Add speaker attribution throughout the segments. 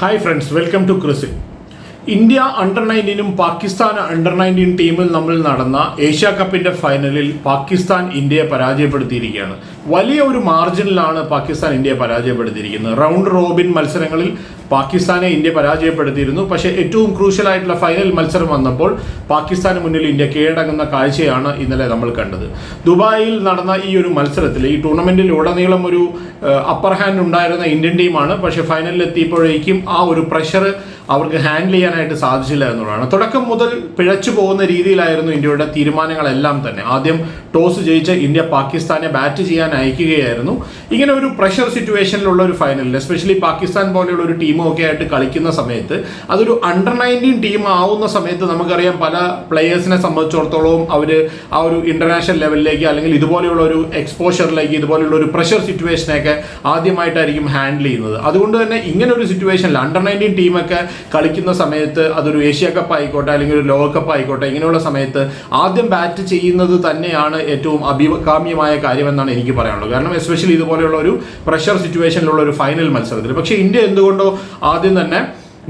Speaker 1: Hi friends, welcome to Krusik. India under നയന്റീനും Pakistan under nineteen ടീമിൽ നമ്മൾ നടന്ന ഏഷ്യ കപ്പിന്റെ ഫൈനലിൽ പാകിസ്ഥാൻ ഇന്ത്യയെ പരാജയപ്പെടുത്തിയിരിക്കുകയാണ്. വലിയ ഒരു മാർജിനിലാണ് പാകിസ്ഥാൻ ഇന്ത്യയെ പരാജയപ്പെടുത്തിയിരിക്കുന്നത്. റൗണ്ട് റോബിൻ മത്സരങ്ങളിൽ പാകിസ്ഥാനെ ഇന്ത്യ പരാജയപ്പെടുത്തിയിരുന്നു. പക്ഷേ ഏറ്റവും ക്രൂഷ്യൽ ആയിട്ടുള്ള ഫൈനൽ മത്സരം വന്നപ്പോൾ പാകിസ്ഥാന് മുന്നിൽ ഇന്ത്യ കീഴടങ്ങുന്ന കാഴ്ചയാണ് ഇന്നലെ നമ്മൾ കണ്ടത്. ദുബായിൽ നടന്ന ഈ ഒരു മത്സരത്തിൽ ഈ ടൂർണമെന്റിൽ ഉടനീളം ഒരു അപ്പർ ഹാൻഡ് ഉണ്ടായിരുന്ന ഇന്ത്യൻ ടീമാണ് പക്ഷേ ഫൈനലിൽ എത്തിയപ്പോഴേക്കും ആ ഒരു പ്രഷർ അവർക്ക് ഹാൻഡിൽ ചെയ്യാനായിട്ട് സാധിച്ചില്ല എന്നുള്ളതാണ്. തുടക്കം മുതൽ പിഴച്ചു പോകുന്ന രീതിയിലായിരുന്നു ഇന്ത്യയുടെ തീരുമാനങ്ങളെല്ലാം തന്നെ. ആദ്യം ടോസ് ജയിച്ച് ഇന്ത്യ പാകിസ്ഥാനെ ബാറ്റ് ചെയ്യാൻ അയക്കുകയായിരുന്നു. ഇങ്ങനെ ഒരു പ്രഷർ സിറ്റുവേഷനിലുള്ള ഒരു ഫൈനലിൽ എസ്പെഷ്യലി പാകിസ്ഥാൻ പോലെയുള്ള ഒരു ടീമൊക്കെ ആയിട്ട് കളിക്കുന്ന സമയത്ത് അതൊരു അണ്ടർ നയന്റീൻ ടീം ആവുന്ന സമയത്ത് നമുക്കറിയാം പല പ്ലെയേഴ്സിനെ സംബന്ധിച്ചിടത്തോളം അവർ ആ ഒരു ഇന്റർനാഷണൽ ലെവലിലേക്ക് അല്ലെങ്കിൽ ഇതുപോലെയുള്ള ഒരു എക്സ്പോഷറിലേക്ക് ഇതുപോലെയുള്ള ഒരു പ്രഷർ സിറ്റുവേഷനെയൊക്കെ ആദ്യമായിട്ടായിരിക്കും ഹാൻഡിൽ ചെയ്യുന്നത്. അതുകൊണ്ട് തന്നെ ഇങ്ങനെ ഒരു സിറ്റുവേഷനിൽ അണ്ടർ നയന്റീൻ ടീമൊക്കെ കളിക്കുന്ന സമയത്ത് അതൊരു ഏഷ്യ കപ്പ് ആയിക്കോട്ടെ അല്ലെങ്കിൽ ഒരു ലോകകപ്പ് ആയിക്കോട്ടെ ഇങ്ങനെയുള്ള സമയത്ത് ആദ്യം ബാറ്റ് ചെയ്യുന്നത് തന്നെയാണ് ഏറ്റവും അഭികാമ്യമായ കാര്യമെന്നാണ് എനിക്ക് പറയാനുള്ളത്. കാരണം എസ്പെഷ്യലി ഇതുപോലെയുള്ള ഒരു പ്രഷർ സിറ്റുവേഷനിലുള്ള ഒരു ഫൈനൽ മത്സരത്തിൽ. പക്ഷേ ഇന്ത്യ എന്തുകൊണ്ടോ ആദ്യം തന്നെ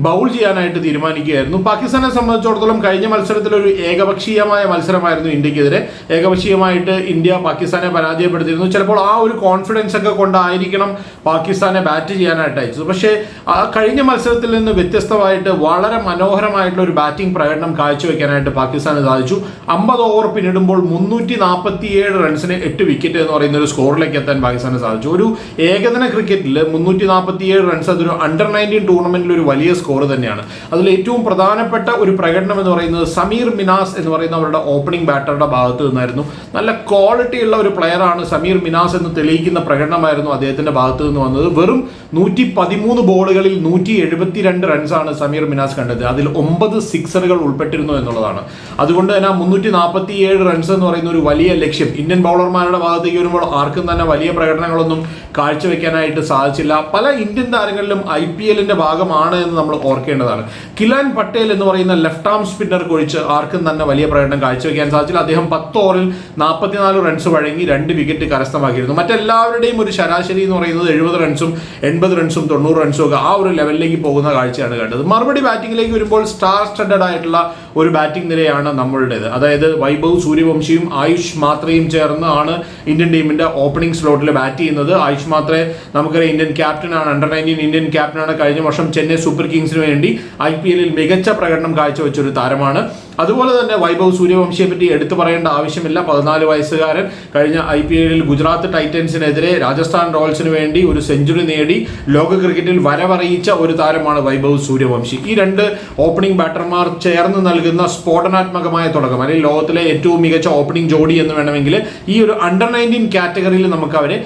Speaker 1: ബൗൾ ചെയ്യാനായിട്ട് തീരുമാനിക്കുകയായിരുന്നു. പാകിസ്ഥാനെ സംബന്ധിച്ചിടത്തോളം കഴിഞ്ഞ മത്സരത്തിൽ ഒരു ഏകപക്ഷീയമായ മത്സരമായിരുന്നു ഇന്ത്യക്കെതിരെ. ഏകപക്ഷീയമായിട്ട് ഇന്ത്യ പാകിസ്ഥാനെ പരാജയപ്പെടുത്തിയിരുന്നു. ചിലപ്പോൾ ആ ഒരു കോൺഫിഡൻസ് ഒക്കെ കൊണ്ടായിരിക്കണം പാകിസ്ഥാനെ ബാറ്റ് ചെയ്യാനായിട്ട് അയച്ചത്. പക്ഷേ ആ കഴിഞ്ഞ മത്സരത്തിൽ നിന്ന് വ്യത്യസ്തമായിട്ട് വളരെ മനോഹരമായിട്ടുള്ള ഒരു ബാറ്റിംഗ് പ്രകടനം കാഴ്ചവെക്കാനായിട്ട് പാകിസ്ഥാന് സാധിച്ചു. അമ്പത് ഓവർ പിന്നിടുമ്പോൾ മുന്നൂറ്റി നാൽപ്പത്തിയേഴ് റൺസിന് എട്ട് വിക്കറ്റ് എന്ന് പറയുന്ന ഒരു സ്കോറിലേക്ക് എത്താൻ പാകിസ്ഥാന് സാധിച്ചു. ഒരു ഏകദിന ക്രിക്കറ്റിൽ മുന്നൂറ്റി നാൽപ്പത്തിയേഴ് റൺസ് അതൊരു അണ്ടർ നയന്റീൻ ടൂർണമെന്റിൽ ഒരു വലിയ സ്കോർ തന്നെയാണ്. അതിൽ ഏറ്റവും പ്രധാനപ്പെട്ട ഒരു പ്രകടനം എന്ന് പറയുന്നത് സമീർ മിനാസ് എന്ന് പറയുന്ന അവരുടെ ഓപ്പണിംഗ് ബാറ്ററുടെ ഭാഗത്ത് നിന്നായിരുന്നു. നല്ല ക്വാളിറ്റി ഉള്ള ഒരു പ്ലെയറാണ് സമീർ മിനാസ് എന്ന് തെളിയിക്കുന്ന പ്രകടനമായിരുന്നു അദ്ദേഹത്തിന്റെ ഭാഗത്ത് നിന്ന് വന്നത്. വെറും നൂറ്റി പതിമൂന്ന് ബോളുകളിൽ നൂറ്റി എഴുപത്തിരണ്ട് റൺസാണ് സമീർ മിനാസ് കണ്ടത് അതിൽ ഒമ്പത് സിക്സറുകൾ ഉൾപ്പെട്ടിരുന്നു എന്നുള്ളതാണ്. അതുകൊണ്ട് തന്നെ മുന്നൂറ്റി നാൽപ്പത്തി ഏഴ് റൺസ് എന്ന് പറയുന്ന ഒരു വലിയ ലക്ഷ്യം ഇന്ത്യൻ ബൗളർമാരുടെ ഭാഗത്തേക്ക് വരുമ്പോൾ ആർക്കും തന്നെ വലിയ പ്രകടനങ്ങളൊന്നും കാഴ്ചവെക്കാനായിട്ട് സാധിച്ചില്ല. പല ഇന്ത്യൻ താരങ്ങളിലും ഐ പി എല്ലിന്റെ ഭാഗമാണ് എന്ന് നമ്മൾ ഓർക്കേണ്ടതാണ്. കിലാൻ പട്ടേൽ എന്ന് പറയുന്ന ലെഫ്റ്റ് ആം സ്പിന്നർ കുഴിച്ച് ആർക്കും തന്നെ വലിയ പ്രകടനം കാഴ്ചവെക്കാൻ സാധിച്ചില്ല. അദ്ദേഹം പത്ത് ഓവറിൽ നാൽപ്പത്തിനാല് റൺസ് വഴങ്ങി രണ്ട് വിക്കറ്റ് കരസ്ഥമാക്കിയിരുന്നു. മറ്റെല്ലാവരുടെയും ഒരു ശരാശരി എന്ന് പറയുന്നത് എഴുപത് റൺസും എൺപത് റൺസും തൊണ്ണൂറ് റൺസും ഒക്കെ ആ ഒരു ലെവലിലേക്ക് പോകുന്ന കാഴ്ചയാണ് കണ്ടത്. മറുപടി ബാറ്റിംഗിലേക്ക് വരുമ്പോൾ സ്റ്റാർ സ്റ്റഡഡ് ആയിട്ടുള്ള ഒരു ബാറ്റിംഗ് നിരയാണ് നമ്മളുടേത്. അതായത് വൈഭവ് സൂര്യവംശിയും ആയുഷ് മാത്രയും ചേർന്നാണ് ഇന്ത്യൻ ടീമിന്റെ ഓപ്പണിംഗ് സ്ലോട്ടിൽ ബാറ്റ് ചെയ്യുന്നത്. ആയുഷ് മാത്രേ നമുക്കറിയാം ഇന്ത്യൻ ക്യാപ്റ്റനാണ് അണ്ടർ നയന്റീൻ ഇന്ത്യൻ ക്യാപ്റ്റനാണ് കഴിഞ്ഞ വർഷം ചെന്നൈ സൂപ്പർ കിങ്സിന് വേണ്ടി ഐ പി എല്ലിൽ മികച്ച പ്രകടനം കാഴ്ചവെച്ചൊരു താരമാണ്. അതുപോലെ തന്നെ വൈഭവ് സൂര്യവംശിയെ പറ്റി എടുത്തു പറയേണ്ട ആവശ്യമില്ല. പതിനാല് വയസ്സുകാരൻ കഴിഞ്ഞ ഐ പി എല്ലിൽ ഗുജറാത്ത് ടൈറ്റൻസിനെതിരെ രാജസ്ഥാൻ റോയൽസിന് വേണ്ടി ഒരു സെഞ്ചുറി നേടി ലോക ക്രിക്കറ്റിൽ വരവറിയിച്ച ഒരു താരമാണ് വൈഭവ് സൂര്യവംശി. ഈ രണ്ട് ഓപ്പണിംഗ് ബാറ്റർമാർ ചേർന്ന് നൽകുന്ന സ്ഫോടനാത്മകമായ തുടക്കം അല്ലെങ്കിൽ ലോകത്തിലെ ഏറ്റവും മികച്ച ഓപ്പണിംഗ് ജോഡി എന്ന് വേണമെങ്കിൽ ഈ ഒരു അണ്ടർ നയന്റീൻ കാറ്റഗറിയിൽ നമുക്ക് അവരെ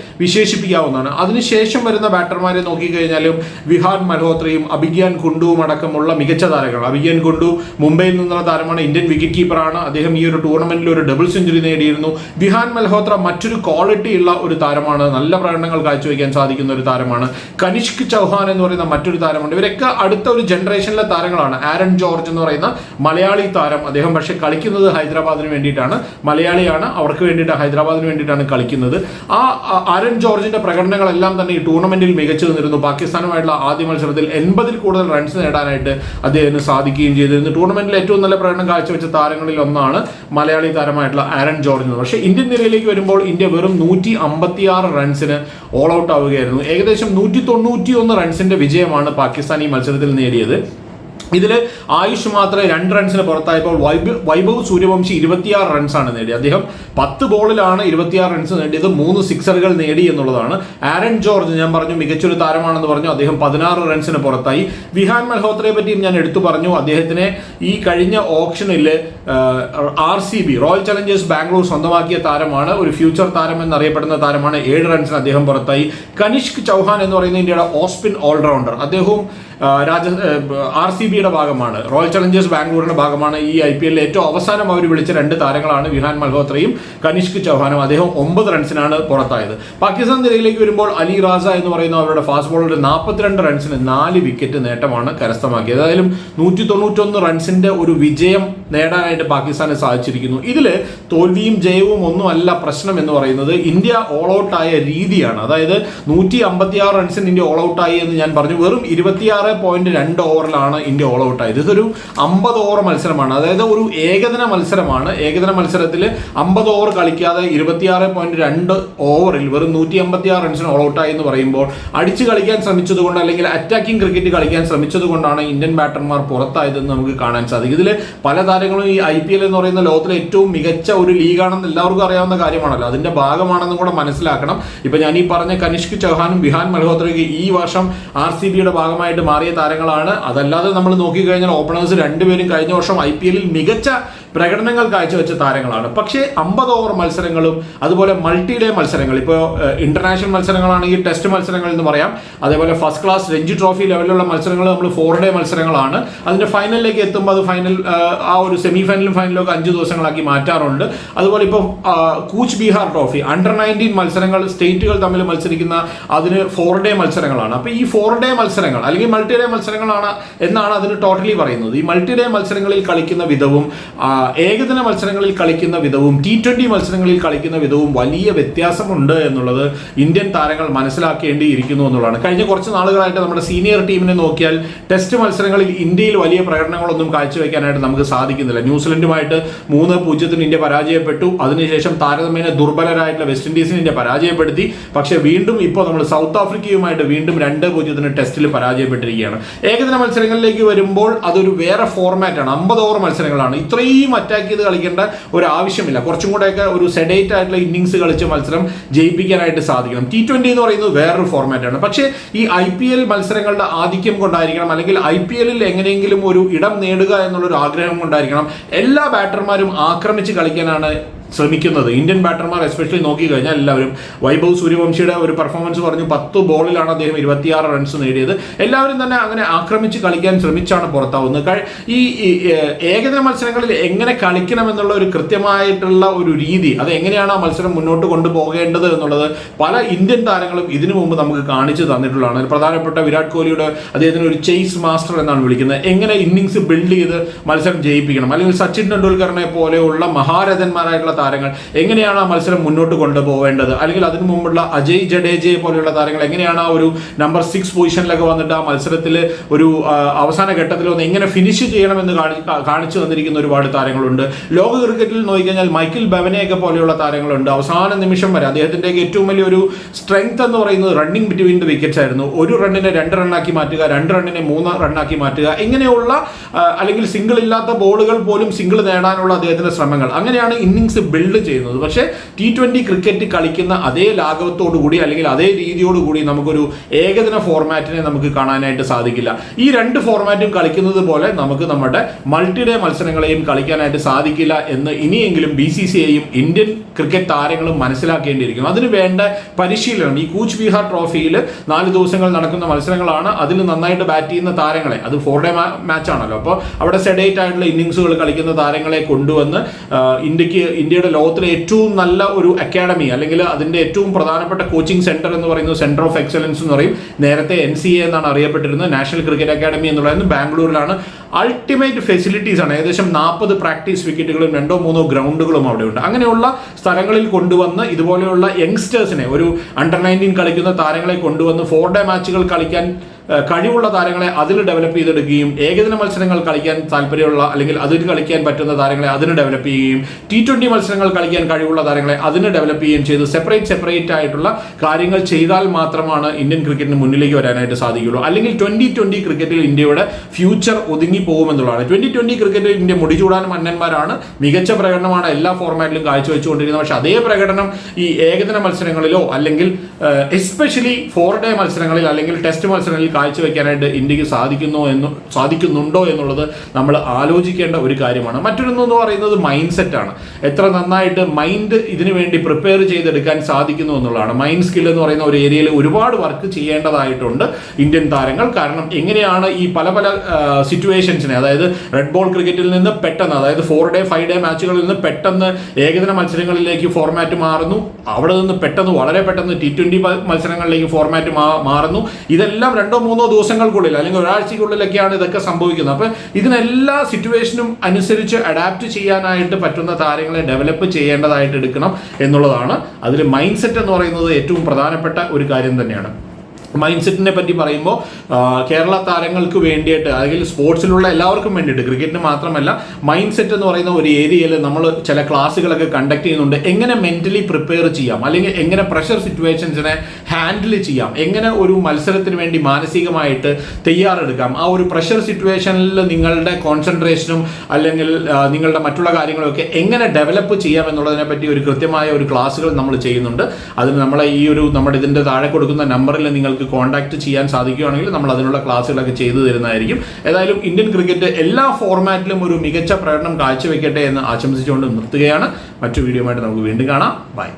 Speaker 1: വിശേഷിപ്പിക്കാവുന്നതാണ് അതിനുശേഷം വരുന്ന ബാറ്റർമാരെ നോക്കിക്കഴിഞ്ഞാലും വിഹാൻ മൽഹോത്രയും അഭിഗ്യാൻ കുണ്ടുവും അടക്കമുള്ള മികച്ച താരങ്ങൾ അഭിഗ്യാൻ കുണ്ടു മുംബൈയിൽ നിന്നുള്ള താരമാണ് ഇന്ത്യൻ വിക്കറ്റ് കീപ്പറാണ് അദ്ദേഹം ഈ ഒരു ടൂർണമെന്റിൽ ഒരു ഡബിൾ സെഞ്ചുറി നേടിയിരുന്നു. വിഹാൻ മൽഹോത്ര മറ്റൊരു ക്വാളിറ്റി ഉള്ള ഒരു താരമാണ്. നല്ല പ്രകടനങ്ങൾ കാഴ്ചവെക്കാൻ സാധിക്കുന്ന ഒരു താരമാണ്. കനിഷ്ക് ചൗഹാൻ എന്ന് പറയുന്ന മറ്റൊരു താരമുണ്ട്. ഇവരൊക്കെ അടുത്ത ഒരു ജനറേഷനിലെ താരങ്ങളാണ്. ആരൺ ജോർജ് എന്ന് പറയുന്ന മലയാളി താരം അദ്ദേഹം. പക്ഷേ കളിക്കുന്നത് ഹൈദരാബാദിന് വേണ്ടിയിട്ടാണ്. മലയാളിയാണ്. അവർക്ക് വേണ്ടിയിട്ട് ഹൈദരാബാദിന് വേണ്ടിയിട്ടാണ് കളിക്കുന്നത്. ആ- ആരൺ ജോർജിന്റെ പ്രകടനങ്ങളെല്ലാം തന്നെ ഈ ടൂർണമെന്റിൽ മികച്ചു നിന്നിരുന്നു പാകിസ്ഥാനുമായിട്ടുള്ള ആദ്യ മത്സരത്തിൽ എൺപതിൽ കൂടുതൽ റൺസ് നേടാനായിട്ട് അദ്ദേഹത്തിന് സാധിക്കുകയും ചെയ്തിരുന്നു ടൂർണമെന്റിൽ ഏറ്റവും നല്ല പ്രകടനം കാഴ്ചവെച്ച താരങ്ങളിൽ ഒന്നാണ് മലയാളി താരമായിട്ടുള്ള ആരൺ ജോർജ് പക്ഷേ ഇന്ത്യൻ നിരയിലേക്ക് വരുമ്പോൾ ഇന്ത്യ വെറും നൂറ്റി അമ്പത്തിയാറ് റൺസിന് ഓൾ ഔട്ട് ആവുകയായിരുന്നു. ഏകദേശം നൂറ്റി തൊണ്ണൂറ്റി ഒന്ന് റൺസിന്റെ വിജയമാണ് പാകിസ്ഥാൻ ഈ മത്സരത്തിൽ നേടിയത്. ഇതിൽ ആയുഷ് മാത്രമേ രണ്ട് റൺസിന് പുറത്തായപ്പോൾ വൈഭവ് സൂര്യവംശി ഇരുപത്തിയാറ് റൺസാണ് നേടിയത്. അദ്ദേഹം പത്ത് ബോളിലാണ് ഇരുപത്തിയാറ് റൺസ് നേടിയത്. മൂന്ന് സിക്സറുകൾ നേടി എന്നുള്ളതാണ്. ആരൻ ജോർജ് ഞാൻ പറഞ്ഞു മികച്ചൊരു താരമാണെന്ന് പറഞ്ഞു. അദ്ദേഹം പതിനാറ് റൺസിന് പുറത്തായി. വിഹാൻ മൽഹോത്രയെ പറ്റിയും ഞാൻ എടുത്തു പറഞ്ഞു. അദ്ദേഹത്തിനെ ഈ കഴിഞ്ഞ ഓപ്ഷനിൽ R C B Royal Challengers Bangalore സ്വന്തമാക്കിയ താരമാണ്. ഒരു ഫ്യൂച്ചർ താരം എന്നറിയപ്പെടുന്ന താരമാണ്. ഏഴ് റൺസിന് അദ്ദേഹം പുറത്തായി. കനിഷ്ക് ചൗഹാൻ എന്ന് പറയുന്ന ഇന്ത്യയുടെ ഓസ്പിൻ ഓൾറൗണ്ടർ. അദ്ദേഹവും രാജ ആർ സി ബിയുടെ ഭാഗമാണ്. റോയൽ ചലഞ്ചേഴ്സ് ബാംഗ്ലൂരിന്റെ ഭാഗമാണ് ഈ ഐ പി എല്ലിൽ ഏറ്റവും അവസാനം അവർ വിളിച്ച രണ്ട് താരങ്ങളാണ് വിഹാൻ മൽഹോത്രയും കനിഷ്ക് ചൗഹാനും. അദ്ദേഹം ഒമ്പത് റൺസിനാണ് പുറത്തായത്. പാകിസ്ഥാൻ നിരയിലേക്ക് വരുമ്പോൾ അലി റാസ എന്ന് പറയുന്ന അവരുടെ ഫാസ്റ്റ് ബോളർ നാൽപ്പത്തിരണ്ട് റൺസിന് നാല് വിക്കറ്റ് നേട്ടമാണ് കരസ്ഥമാക്കിയത്. ഏതായാലും നൂറ്റി തൊണ്ണൂറ്റൊന്ന് റൺസിന്റെ ഒരു വിജയം നേടാനായിട്ട് പാകിസ്ഥാന് സാധിച്ചിരിക്കുന്നു. ഇതിൽ തോൽവിയും ജയവും ഒന്നുമല്ല പ്രശ്നം എന്ന് പറയുന്നത് ഇന്ത്യ ഓൾ ഔട്ട് ആയ രീതിയാണ്. അതായത് നൂറ്റി അമ്പത്തിയാറ് റൺസിന് ഇന്ത്യ ഓൾ ഔട്ടായി എന്ന് ഞാൻ പറഞ്ഞു. വെറും ഇരുപത്തിയാറ് പോയിന്റ് രണ്ട് ഓവറിലാണ് ഇന്ത്യ ഓൾ ഔട്ട് ആയത് ഇതൊരു അമ്പത് ഓവർ മത്സരമാണ്. അതായത് ഒരു ഏകദിന മത്സരമാണ്. ഏകദിന മത്സരത്തിൽ അമ്പത് ഓവർ കളിക്കാതെ ഇരുപത്തിയാറ് പോയിന്റ് രണ്ട് ഓവറിൽ വെറും നൂറ്റി അമ്പത്തി ആറ് റൺസിന് ഓൾ ഔട്ടായി എന്ന് പറയുമ്പോൾ അടിച്ച് കളിക്കാൻ ശ്രമിച്ചതുകൊണ്ട് അല്ലെങ്കിൽ അറ്റാക്കിംഗ് ക്രിക്കറ്റ് കളിക്കാൻ ശ്രമിച്ചതുകൊണ്ടാണ് ഇന്ത്യൻ ബാറ്റർമാർ പുറത്തായതെന്ന് നമുക്ക് കാണാൻ സാധിക്കും. ഇതിൽ പല താരങ്ങളും ഈ ഐ പി എൽ എന്ന് പറയുന്ന ലോകത്തിലെ ഏറ്റവും മികച്ച ഒരു ലീഗാണെന്ന് എല്ലാവർക്കും അറിയാവുന്ന കാര്യമാണല്ലോ. അതിന്റെ ഭാഗമാണെന്നും കൂടെ മനസ്സിലാക്കണം. ഇപ്പൊ ഞാൻ ഈ പറഞ്ഞ കനിഷ്ക് ചൗഹാനും ബിഹാൻ മൽഹോത്രയ്ക്ക് ഈ വർഷം ആർ സി ബിയുടെ ഭാഗമായിട്ട് മാറിയ താരങ്ങളാണ്. അതല്ലാതെ നമ്മൾ നോക്കിക്കഴിഞ്ഞാൽ ഓപ്പണേഴ്സ് രണ്ടുപേരും കഴിഞ്ഞ വർഷം ഐ പി എല്ലിൽ മികച്ച പ്രകടനങ്ങൾ കാഴ്ചവെച്ച താരങ്ങളാണ്. പക്ഷേ അമ്പത് ഓവർ മത്സരങ്ങളും അതുപോലെ മൾട്ടി ഡേ മത്സരങ്ങൾ ഇപ്പോൾ ഇന്റർനാഷണൽ മത്സരങ്ങളാണെങ്കിൽ ടെസ്റ്റ് മത്സരങ്ങൾ എന്ന് പറയാം അതേപോലെ ഫസ്റ്റ് ക്ലാസ് രഞ്ജി ട്രോഫി ലെവലിലുള്ള മത്സരങ്ങൾ നമ്മൾ ഫോർ ഡേ മത്സരങ്ങളാണ്. അതിന്റെ ഫൈനലിലേക്ക് എത്തുമ്പോൾ അത് ഫൈനൽ ആ ഒരു സെമി ഫൈനലും ഫൈനലും ഒക്കെ അഞ്ച് ദിവസങ്ങളാക്കി മാറ്റാറുണ്ട്. അതുപോലെ ഇപ്പോൾ Cooch Behar trophy under nineteen മത്സരങ്ങൾ സ്റ്റേറ്റുകൾ തമ്മിൽ മത്സരിക്കുന്ന അതിന് ഫോർ ഡേ മത്സരങ്ങളാണ്. അപ്പോൾ ഈ ഫോർ ഡേ മത്സരങ്ങൾ അല്ലെങ്കിൽ മൾട്ടി ഡേ മത്സരങ്ങളാണ് എന്നാണ് അതിന് ടോട്ടലി പറയുന്നത്. ഈ മൾട്ടി ഡേ മത്സരങ്ങളിൽ കളിക്കുന്ന വിധവും ഏകദിന മത്സരങ്ങളിൽ കളിക്കുന്ന വിധവും ടി ട്വന്റി മത്സരങ്ങളിൽ കളിക്കുന്ന വിധവും വലിയ വ്യത്യാസമുണ്ട് എന്നുള്ളത് ഇന്ത്യൻ താരങ്ങൾ മനസ്സിലാക്കേണ്ടിയിരിക്കുന്നു എന്നുള്ളതാണ്. കഴിഞ്ഞ കുറച്ച് നാളുകളായിട്ട് നമ്മുടെ സീനിയർ ടീമിനെ നോക്കിയാൽ ടെസ്റ്റ് മത്സരങ്ങളിൽ ഇന്ത്യയിൽ വലിയ പ്രകടനങ്ങളൊന്നും കാഴ്ചവെക്കാനായിട്ട് നമുക്ക് സാധിക്കുന്നില്ല. ന്യൂസിലൻഡുമായിട്ട് മൂന്ന് പൂജ്യത്തിന് ഇന്ത്യ പരാജയപ്പെട്ടു. അതിനുശേഷം താരതമ്യേന ദുർബലരായിട്ടുള്ള വെസ്റ്റ് ഇൻഡീസിനെ ഇന്ത്യ പരാജയപ്പെടുത്തി. പക്ഷേ വീണ്ടും ഇപ്പോൾ നമ്മൾ സൗത്ത് ആഫ്രിക്കയുമായിട്ട് വീണ്ടും രണ്ട് പൂജ്യത്തിന് ടെസ്റ്റിൽ പരാജയപ്പെട്ടിരിക്കുകയാണ്. ഏകദിന മത്സരങ്ങളിലേക്ക് വരുമ്പോൾ അതൊരു വേറെ ഫോർമാറ്റാണ് അമ്പത് ഓവർ മത്സരങ്ങളാണ്. ഇത്രയും അറ്റാക്ക് ചെയ്ത് കളിക്കേണ്ട ഒരു ആവശ്യമില്ല കുറച്ചും കൂടെയൊക്കെ ഒരു സെഡേറ്റ് ആയിട്ടുള്ള ഇന്നിങ്സ് കളിച്ച് മത്സരം ജയിപ്പിക്കാനായിട്ട് സാധിക്കണം. ടി ട്വന്റി എന്ന് പറയുന്നത് വേറൊരു ഫോർമാറ്റാണ് പക്ഷേ ഈ ഐ പി എൽ മത്സരങ്ങളുടെ ആധിക്യം കൊണ്ടായിരിക്കണം. അല്ലെങ്കിൽ ഐ പി എല്ലിൽ എങ്ങനെയെങ്കിലും ഒരു ഇടം നേടുക എന്നുള്ളൊരു ആഗ്രഹം കൊണ്ടായിരിക്കണം. എല്ലാ ബാറ്റർമാരും ആക്രമിച്ച് കളിക്കാനാണ് ശ്രമിക്കുന്നത്. ഇന്ത്യൻ ബാറ്റർമാർ എസ്പെഷ്യലി നോക്കി കഴിഞ്ഞാൽ എല്ലാവരും വൈഭവ് സൂര്യവംശിയുടെ ഒരു പെർഫോമൻസ് പറഞ്ഞു. പത്ത് ബോളിലാണ് അദ്ദേഹം ഇരുപത്തിയാറ് റൺസ് നേടിയത്. എല്ലാവരും തന്നെ അങ്ങനെ ആക്രമിച്ച് കളിക്കാൻ ശ്രമിച്ചാണ് പുറത്താവുന്നത്. ഈ ഏകദിന മത്സരങ്ങളിൽ എങ്ങനെ കളിക്കണം എന്നുള്ള ഒരു കൃത്യമായിട്ടുള്ള ഒരു രീതി അത് എങ്ങനെയാണ് ആ മത്സരം മുന്നോട്ട് കൊണ്ടുപോകേണ്ടത് എന്നുള്ളത് പല ഇന്ത്യൻ താരങ്ങളും ഇതിനു മുമ്പ് നമുക്ക് കാണിച്ചു തന്നിട്ടുള്ളതാണ്. പ്രധാനപ്പെട്ട വിരാട് കോഹ്ലിയുടെ അദ്ദേഹത്തിന് ഒരു ചേസ് മാസ്റ്റർ എന്നാണ് വിളിക്കുന്നത്. എങ്ങനെ ഇന്നിങ്സ് ബിൽഡ് ചെയ്ത് മത്സരം ജയിപ്പിക്കണം? അല്ലെങ്കിൽ സച്ചിൻ ടെണ്ടുൽക്കറിനെ പോലെയുള്ള മഹാരഥന്മാരായിട്ടുള്ള താരങ്ങൾ. എങ്ങനെയാണ് ആ മത്സരം മുന്നോട്ട് കൊണ്ടുപോകേണ്ടത്? അല്ലെങ്കിൽ അതിനു മുമ്പുള്ള അജയ് ജഡേജയെ പോലെയുള്ള താരങ്ങൾ എങ്ങനെയാണ് ആ ഒരു നമ്പർ സിക്സ് പൊസിഷനിലൊക്കെ വന്നിട്ട് ആ മത്സരത്തിൽ ഒരു അവസാന ഘട്ടത്തിൽ ഒന്ന് എങ്ങനെ ഫിനിഷ് ചെയ്യണമെന്ന് കാണിച്ചു തന്നിരിക്കുന്ന ഒരുപാട് താരങ്ങളുണ്ട്. ലോക ക്രിക്കറ്റിൽ നോക്കിക്കഴിഞ്ഞാൽ മൈക്കിൾ ബവനെയൊക്കെ പോലെയുള്ള താരങ്ങളുണ്ട്. അവസാന നിമിഷം വരെ അദ്ദേഹത്തിന്റെ ഏറ്റവും വലിയൊരു സ്ട്രെങ്ത് എന്ന് പറയുന്നത് റണ്ണിംഗ് ബിറ്റ്വീൻ ദ വിക്കറ്റ്സ് ആയിരുന്നു. ഒരു റണ്ണിനെ രണ്ട് റണ്ണാക്കി മാറ്റുക രണ്ട് റണ്ണിനെ മൂന്ന് റണ്ണാക്കി മാറ്റുക ഇങ്ങനെയുള്ള അല്ലെങ്കിൽ സിംഗിൾ ഇല്ലാത്ത ബോളുകൾ പോലും സിംഗിൾ നേടാനുള്ള അദ്ദേഹത്തിന്റെ ശ്രമങ്ങൾ. അങ്ങനെയാണ് ഇന്നിങ്സ് ബിൽഡ് ചെയ്യുന്നത്. പക്ഷേ ടി ട്വന്റി ക്രിക്കറ്റ് കളിക്കുന്ന അതേ കൂടി അല്ലെങ്കിൽ അതേ രീതിയോടുകൂടി നമുക്കൊരു ഏകദിന ഫോർമാറ്റിനെ നമുക്ക് കാണാനായിട്ട് സാധിക്കില്ല. ഈ രണ്ട് ഫോർമാറ്റും കളിക്കുന്നത് പോലെ നമുക്ക് നമ്മുടെ മൾട്ടി ഡേ മത്സരങ്ങളെയും കളിക്കാനായിട്ട് സാധിക്കില്ല എന്ന് ഇനിയെങ്കിലും B C C Indian cricket താരങ്ങളും മനസ്സിലാക്കേണ്ടിയിരിക്കുന്നു. അതിന് വേണ്ട പരിശീലനം ഈ കൂച്ച് ബീഹാർ ട്രോഫിയിൽ നാല് ദിവസങ്ങൾ നടക്കുന്ന മത്സരങ്ങളാണ് അതിൽ നന്നായിട്ട് ബാറ്റ് ചെയ്യുന്ന താരങ്ങളെ. അത് ഫോർ ഡേ മാച്ചാണല്ലോ അപ്പോൾ അവിടെ സെഡേറ്റ് ആയിട്ടുള്ള ഇന്നിങ്സുകൾ കളിക്കുന്ന താരങ്ങളെ കൊണ്ടുവന്ന് ഇന്ത്യയ്ക്ക് ഇന്ത്യയുടെ ലോകത്തിലെ ഏറ്റവും നല്ല ഒരു അക്കാഡമി അല്ലെങ്കിൽ അതിന്റെ ഏറ്റവും പ്രധാനപ്പെട്ട കോച്ചിങ് സെന്റർ എന്ന് പറയുന്നത് സെന്റർ ഓഫ് എക്സലൻസ് എന്ന് പറയും. നേരത്തെ എൻ സി എ എന്നാണ് അറിയപ്പെട്ടിരുന്നത്. നാഷണൽ ക്രിക്കറ്റ് അക്കാഡമി എന്ന് പറയുന്നത് ബാംഗ്ലൂരിലാണ്. അൾട്ടിമേറ്റ് ഫെസിലിറ്റീസ് ആണ്. ഏകദേശം നാൽപ്പത് പ്രാക്ടീസ് വിക്കറ്റുകളും രണ്ടോ മൂന്നോ ഗ്രൗണ്ടുകളും അവിടെയുണ്ട്. അങ്ങനെയുള്ള സ്ഥലങ്ങളിൽ കൊണ്ടുവന്ന് ഇതുപോലെയുള്ള യങ്സ്റ്റേഴ്സിനെ ഒരു അണ്ടർ നയന്റീൻ കളിക്കുന്ന താരങ്ങളെ കൊണ്ടുവന്ന് ഫോർ ഡേ മാച്ചുകൾ കളിക്കാൻ കഴിവുള്ള താരങ്ങളെ അതിൽ ഡെവലപ്പ് ചെയ്തെടുക്കുകയും ഏകദിന മത്സരങ്ങൾ കളിക്കാൻ താല്പര്യമുള്ള അല്ലെങ്കിൽ അതിൽ കളിക്കാൻ പറ്റുന്ന താരങ്ങളെ അതിന് ഡെവലപ്പ് ചെയ്യുകയും ടി ട്വന്റി മത്സരങ്ങൾ കളിക്കാൻ കഴിവുള്ള താരങ്ങളെ അതിന് ഡെവലപ്പ് ചെയ്യുകയും ചെയ്ത് സെപ്പറേറ്റ് സെപ്പറേറ്റ് ആയിട്ടുള്ള കാര്യങ്ങൾ ചെയ്താൽ മാത്രമാണ് ഇന്ത്യൻ ക്രിക്കറ്റിന് മുന്നിലേക്ക് വരാനായിട്ട് സാധിക്കുള്ളൂ അല്ലെങ്കിൽ ട്വന്റി ട്വന്റി ക്രിക്കറ്റിൽ ഇന്ത്യയുടെ ഫ്യൂച്ചർ ഒതുങ്ങി പോകുമെന്നുള്ളതാണ്. ട്വന്റി ട്വന്റി ക്രിക്കറ്റിൽ ഇന്ത്യ മുടിചൂടാൻ മന്നന്മാരാണ്. മികച്ച പ്രകടനമാണ് എല്ലാ ഫോർമാറ്റിലും കാഴ്ചവെച്ചുകൊണ്ടിരിക്കുന്നത്. പക്ഷേ അതേ പ്രകടനം ഈ ഏകദിന മത്സരങ്ങളിലോ അല്ലെങ്കിൽ എസ്പെഷ്യലി ഫോർ ഡേ മത്സരങ്ങളിൽ അല്ലെങ്കിൽ ടെസ്റ്റ് മത്സരങ്ങളിൽ കാഴ്ചവെക്കാനായിട്ട് ഇന്ത്യയ്ക്ക് സാധിക്കുന്നു എന്ന് സാധിക്കുന്നുണ്ടോ എന്നുള്ളത് നമ്മൾ ആലോചിക്കേണ്ട ഒരു കാര്യമാണ്. മറ്റൊരെന്ന് പറയുന്നത് മൈൻഡ് സെറ്റാണ് എത്ര നന്നായിട്ട് മൈൻഡ് ഇതിനു വേണ്ടി പ്രിപ്പയർ ചെയ്തെടുക്കാൻ സാധിക്കുന്നു എന്നുള്ളതാണ്. മൈൻഡ് സ്കിൽ എന്ന് പറയുന്ന ഒരു ഏരിയയിൽ ഒരുപാട് വർക്ക് ചെയ്യേണ്ടതായിട്ടുണ്ട് ഇന്ത്യൻ താരങ്ങൾ. കാരണം എങ്ങനെയാണ് ഈ പല പല സിറ്റുവേഷൻസിനെ അതായത് റെഡ് ബോൾ ക്രിക്കറ്റിൽ നിന്ന് പെട്ടെന്ന് അതായത് ഫോർ ഡേ ഫൈവ് ഡേ മാച്ചുകളിൽ നിന്ന് പെട്ടെന്ന് ഏകദിന മത്സരങ്ങളിലേക്ക് ഫോർമാറ്റ് മാറുന്നു. അവിടെ നിന്ന് പെട്ടെന്ന് വളരെ പെട്ടെന്ന് ടി ട്വന്റി മത്സരങ്ങളിലേക്ക് ഫോർമാറ്റ് മാറുന്നു. ഇതെല്ലാം രണ്ടോ മൂന്നോ ദിവസങ്ങൾക്കുള്ളിൽ അല്ലെങ്കിൽ ഒരാഴ്ചയ്ക്കുള്ളിലൊക്കെയാണ് ഇതൊക്കെ സംഭവിക്കുന്നത്. അപ്പം ഇതിനെല്ലാ സിറ്റുവേഷനും അനുസരിച്ച് അഡാപ്റ്റ് ചെയ്യാനായിട്ട് പറ്റുന്ന താരങ്ങളെ ഡെവലപ്പ് ചെയ്യേണ്ടതായിട്ട് എടുക്കണം എന്നുള്ളതാണ്. അതിൽ മൈൻഡ് സെറ്റ് എന്ന് പറയുന്നത് ഏറ്റവും പ്രധാനപ്പെട്ട ഒരു കാര്യം തന്നെയാണ്. മൈൻഡ് സെറ്റിനെ പറ്റി പറയുമ്പോൾ കേരള താരങ്ങൾക്ക് വേണ്ടിയിട്ട് അല്ലെങ്കിൽ സ്പോർട്സിലുള്ള എല്ലാവർക്കും വേണ്ടിയിട്ട് ക്രിക്കറ്റിന് മാത്രമല്ല മൈൻഡ് സെറ്റ് എന്ന് പറയുന്ന ഒരു ഏരിയയിൽ നമ്മൾ ചില ക്ലാസ്സുകളൊക്കെ കണ്ടക്ട് ചെയ്യുന്നുണ്ട്. എങ്ങനെ മെന്റലി പ്രിപ്പയർ ചെയ്യാം? അല്ലെങ്കിൽ എങ്ങനെ പ്രഷർ സിറ്റുവേഷൻസിനെ ഹാൻഡിൽ ചെയ്യാം? എങ്ങനെ ഒരു മത്സരത്തിന് വേണ്ടി മാനസികമായിട്ട് തയ്യാറെടുക്കാം? ആ ഒരു പ്രഷർ സിറ്റുവേഷനിൽ നിങ്ങളുടെ കോൺസെൻട്രേഷനും അല്ലെങ്കിൽ നിങ്ങളുടെ മറ്റുള്ള കാര്യങ്ങളൊക്കെ എങ്ങനെ ഡെവലപ്പ് ചെയ്യാം എന്നുള്ളതിനെ പറ്റി ഒരു കൃത്യമായ ഒരു ക്ലാസ്സുകൾ നമ്മൾ ചെയ്യുന്നുണ്ട്. അതിന് നമ്മളെ ഈ ഒരു നമ്മുടെ ഇതിന്റെ താഴെ കൊടുക്കുന്ന നമ്പറിൽ നിങ്ങൾക്ക് കോൺടാക്ട് ചെയ്യാൻ സാധിക്കുകയാണെങ്കിൽ നമ്മൾ അതിനുള്ള ക്ലാസ്സുകളൊക്കെ ചെയ്തു തരുന്നതായിരിക്കും. ഏതായാലും ഇന്ത്യൻ ക്രിക്കറ്റ് എല്ലാ ഫോർമാറ്റിലും ഒരു മികച്ച പ്രകടനം കാഴ്ചവെക്കട്ടെ എന്ന് ആശംസിച്ചുകൊണ്ട് നിർത്തുകയാണ്. മറ്റു വീഡിയോ നമുക്ക് വീണ്ടും കാണാം. ബൈ